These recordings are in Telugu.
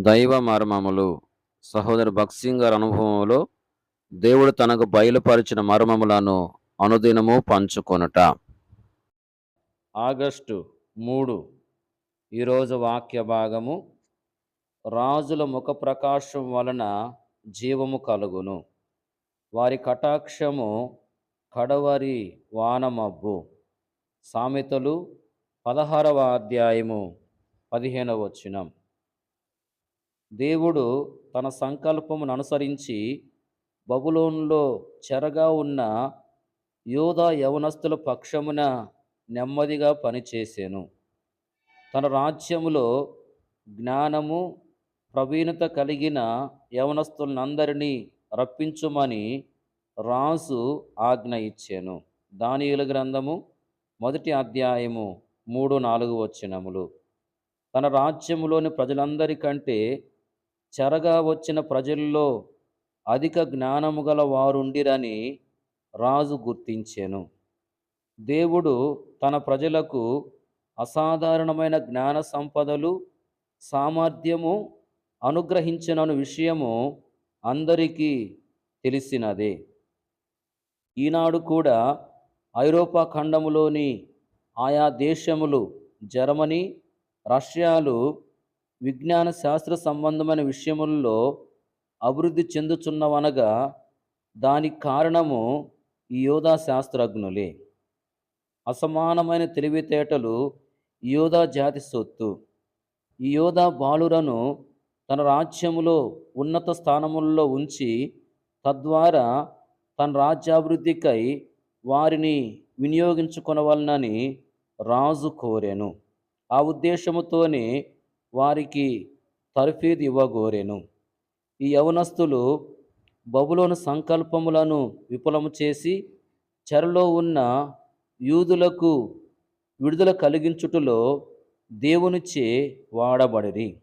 దైవ మర్మములు. సహోదరు భక్సింగ్ గారి అనుభవంలో దేవుడు తనకు బయలుపరిచిన మర్మములను అనుదినము పంచుకొనుట. ఆగస్టు మూడు ఈరోజు వాక్య భాగము. రాజుల ముఖ ప్రకాశం వలన జీవము కలుగును. వారి కటాక్షము కడవరి వానమబ్బు. సామెతలు పదహారవ అధ్యాయము పదిహేనవ వచనం. దేవుడు తన సంకల్పమును అనుసరించి బబులోన్లో చెరగా ఉన్న యోధా యవనస్తుల పక్షమున నెమ్మదిగా పనిచేసాను. తన రాజ్యములో జ్ఞానము ప్రవీణత కలిగిన యవనస్తులందరినీ రప్పించుమని రాజు ఆజ్ఞ ఇచ్చాను. దానియుల గ్రంథము మొదటి అధ్యాయము మూడు నాలుగు వచనములు. తన రాజ్యములోని ప్రజలందరికంటే చెరగా వచ్చిన ప్రజల్లో అధిక జ్ఞానము గల వారుండిరని రాజు గుర్తించెను. దేవుడు తన ప్రజలకు అసాధారణమైన జ్ఞాన సంపదలు సామర్థ్యము అనుగ్రహించినను విషయము అందరికీ తెలిసినదే. ఈనాడు కూడా ఐరోపా ఖండములోని ఆయా దేశములు జర్మనీ రష్యాలు విజ్ఞాన శాస్త్ర సంబంధమైన విషయముల్లో అభివృద్ధి చెందుచున్నవనగా దానికి కారణము ఈ యోధా శాస్త్రజ్ఞులే. అసమానమైన తెలివితేటలు యోధా జాతి సొత్తు. ఈ యోధా బాలురను తన రాజ్యములో ఉన్నత స్థానముల్లో ఉంచి తద్వారా తన రాజ్యాభివృద్ధికై వారిని వినియోగించుకొనవలనని రాజు కోరాను. ఆ ఉద్దేశముతోనే వారికి తర్ఫీదు ఇవ్వగోరెను. ఈ యవనస్తులు బబులోను సంకల్పములను విపులము చేసి చెరలో ఉన్న యూదులకు విడుదల కలిగించుటలో దేవునిచే వాడబడిరి.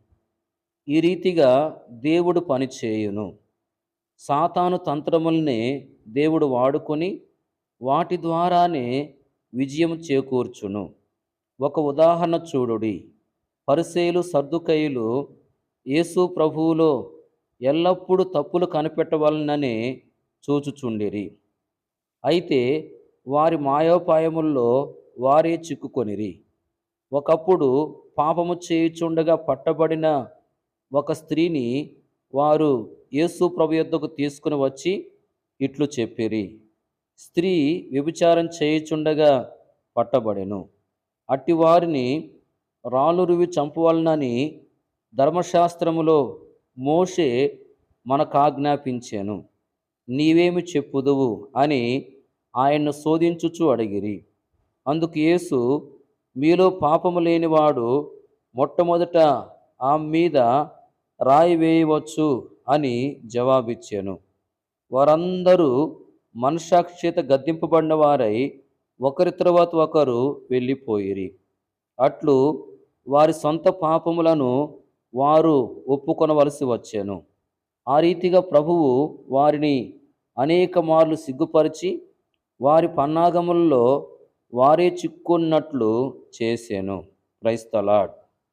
ఈ రీతిగా దేవుడు పనిచేయును సాతాను తంత్రములనే దేవుడు వాడుకొని వాటి ద్వారానే విజయం చేకూర్చును. ఒక ఉదాహరణ చూడుడి. పరిసేలు సర్దుకయులు యేసు ప్రభువులో ఎల్లప్పుడూ తప్పులు కనిపెట్టవలనని చూచుచుండిరి. అయితే వారి మాయోపాయముల్లో వారే చిక్కుకొనిరి. ఒకప్పుడు పాపము చేయుచుండగా పట్టబడిన ఒక స్త్రీని వారు యేసు ప్రభు యొద్దకు తీసుకుని వచ్చి ఇట్లు చెప్పిరి. స్త్రీ వ్యభిచారం చేయుచుండగా పట్టబడెను. అట్టి వారిని రాలురువి చంపవలనని ధర్మశాస్త్రములో మోషే మనకు ఆజ్ఞాపించాను నీవేమి చెప్పుదువు అని ఆయన్ను శోధించుచు అడిగిరి. అందుకు యేసు మీలో పాపము లేనివాడు మొట్టమొదట ఆమె మీద రాయి వేయవచ్చు అని జవాబిచ్చాను. వారందరూ మనసాక్షిత గద్దింపబడిన వారై ఒకరి తర్వాత ఒకరు వెళ్ళిపోయిరి. అట్లు వారి సొంత పాపములను వారు ఒప్పుకొనవలసి వచ్చాను. ఆ రీతిగా ప్రభువు వారిని అనేక మార్లు సిగ్గుపరిచి వారి పన్నాగముల్లో వారే చిక్కున్నట్లు చేశాను క్రైస్తలాడ్